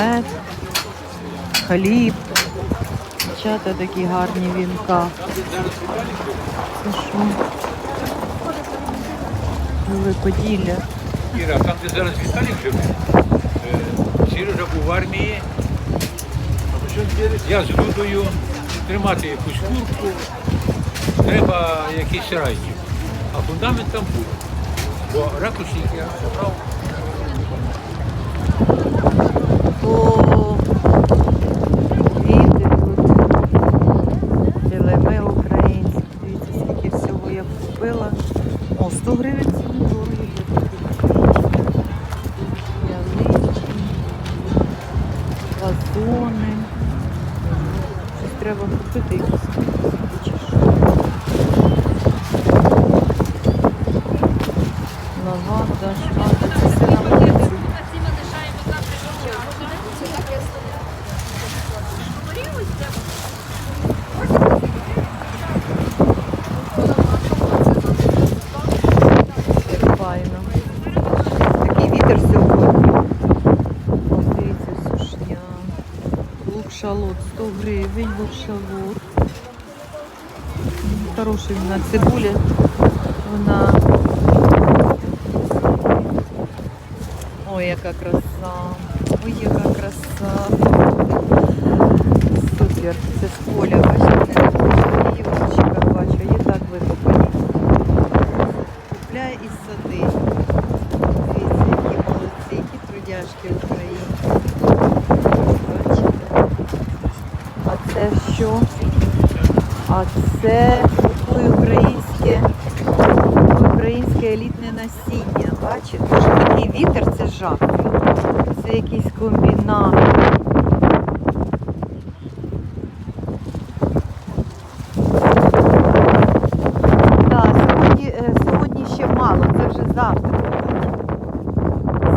мед, хліб. Дівчата такі гарні вінка. Це що? Великоділля. Іра, там, де зараз Віталік живе, е, Сережа був в армії. Я з Людою тримати якусь куртку, треба якийсь сарайчик. А фундамент там був. Бо ракушник я забрав. шалот 100 гривень, лук шалот. М, Хороший вона цибуля. Вона. Ой, яка краса. Ой, яка краса. Супер. Це з поля, бачите? Її в кущиках бачу, є так викопані. Це що? А це українське, українське елітне насіння. Бачите? Що такий вітер це жах. Це якийсь комбінат. Е, сьогодні ще мало, це вже завтра.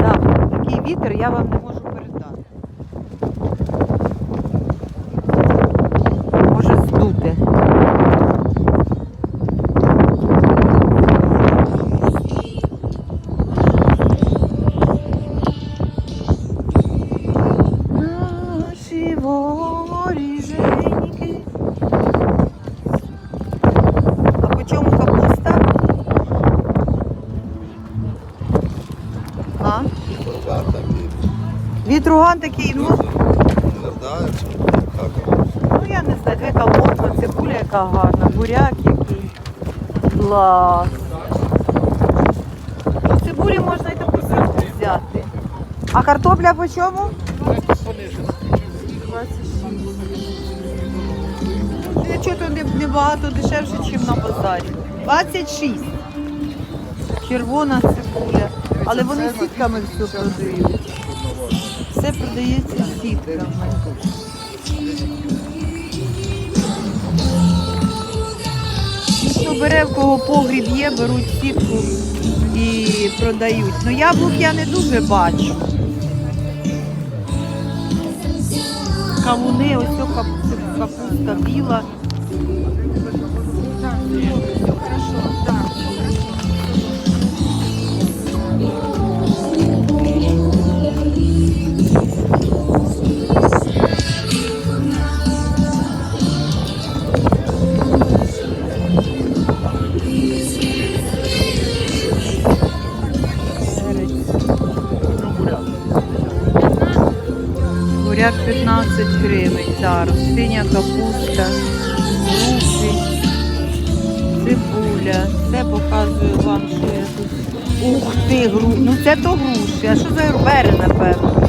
Завтра. Такий вітер я вам не можу передати. Може здути. Наші воріженьки. А по чому капуста? А? Вітруган такий, ну, ну я не знаю, дві колбаска, цибуля яка гарна, буряк який. Клас. Ну, Цибулі можна і таку сітку взяти. А картопля по чому? 26. Чого то не- небагато дешевше, ніж на базарі. 26. Червона цибуля. Але вони сітками все продають. Все продається сітками. Хто бере, в кого погріб є, беруть сітку і продають. Ну яблук я не дуже бачу. Кавуни, ось капуста біла. Буряк 15 гривень зараз. Синя капуста, груші, цибуля. Це показую вам, що я тут. Ух ти, гру... Ну це то груші. А що за бери, напевно?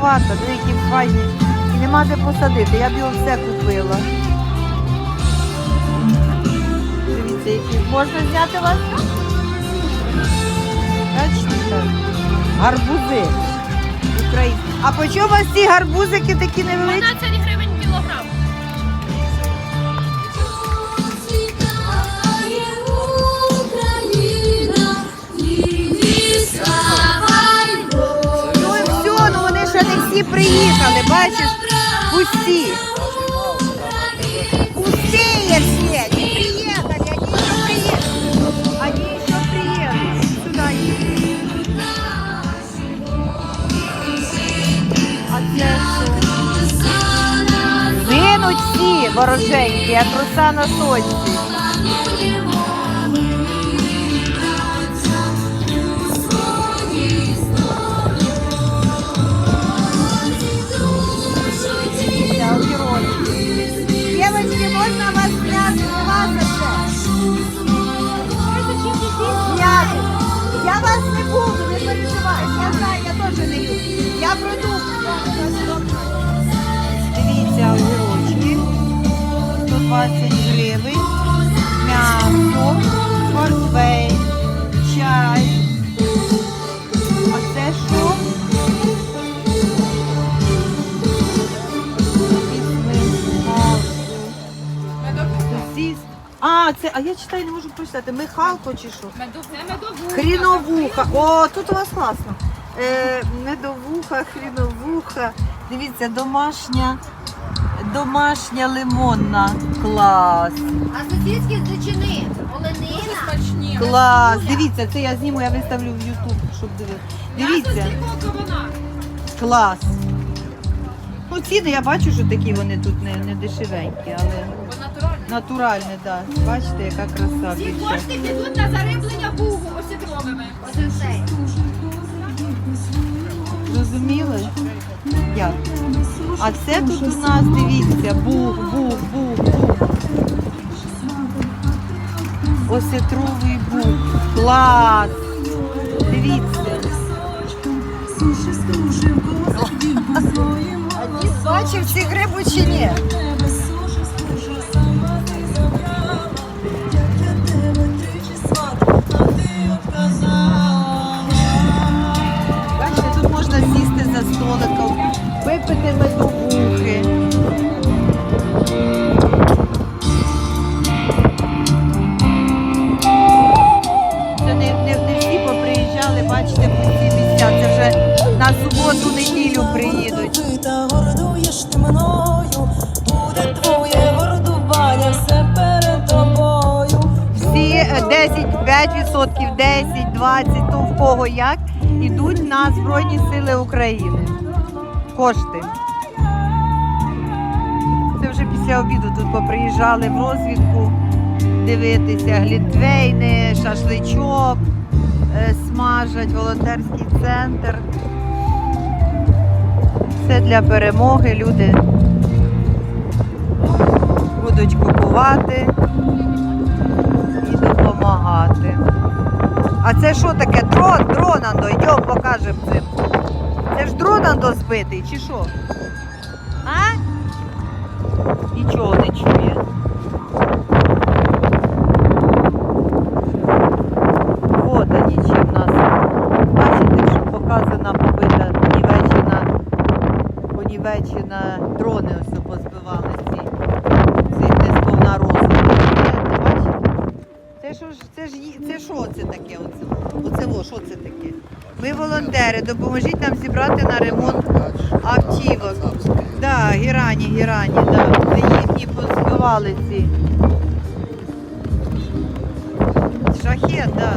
Трохи деякі файні. І нема де посадити. Я б його все купила. Дивіться, які. Можна зняти вас? Гарбузи. Українські. А по чому вас ці гарбузики такі невеличкі? Бачиш, пусті. Пустые все, не приехали, они еще приедут. Они еще приедут. Сюда. А? Гинуть всі вороженькі, як роса на сонці. 120 гривень. М'ясо, портвейн, чай. А це що? Сосіс. А, це, а я читаю, не можу прочитати. Михалко чи що? Хріновуха. О, тут у вас класно. Е, медовуха, хріновуха. Дивіться, домашня, домашня лимонна. Клас. А сусідські з дичини, оленина. Клас. Дивіться, це я зніму, я виставлю в YouTube, щоб дивитися. Дивіться. Клас. Ну, ціни я бачу, що такі вони тут не, не дешевенькі, але натуральні, так. Да. Бачите, яка краса. Ці кошти підуть на зариблення бугу. Зрозуміли? Як? А це тут у нас, дивіться, бух, бух, бух, бух. Осетровий бух. Клас! Дивіться. Дід бачив ці гриби чи ні? 10, 5%, 10, 20, то в кого як, йдуть на Збройні Сили України. Кошти. Це вже після обіду тут поприїжджали в розвідку дивитися глінтвейни, шашличок, е, смажать, волонтерський центр. Все для перемоги. Люди будуть купувати допомагати. А це що таке? Дрон, дронандо, йдемо покажемо цим. Це ж дронандо збитий, чи що? А? Нічого не чує. Вот они чим нас. Бачите, що показана побита понівечена, понівечена дрони ось позбивали ці. Цих не сповна розуму. Бачите? Це що ж, це ж ї- це що це таке? Оце, оце що це таке? Ми волонтери, допоможіть нам зібрати на ремонт автівок. Да, гірані, гірані, да. Їхні позбивали ці. Шахет, да.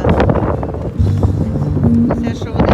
Все, що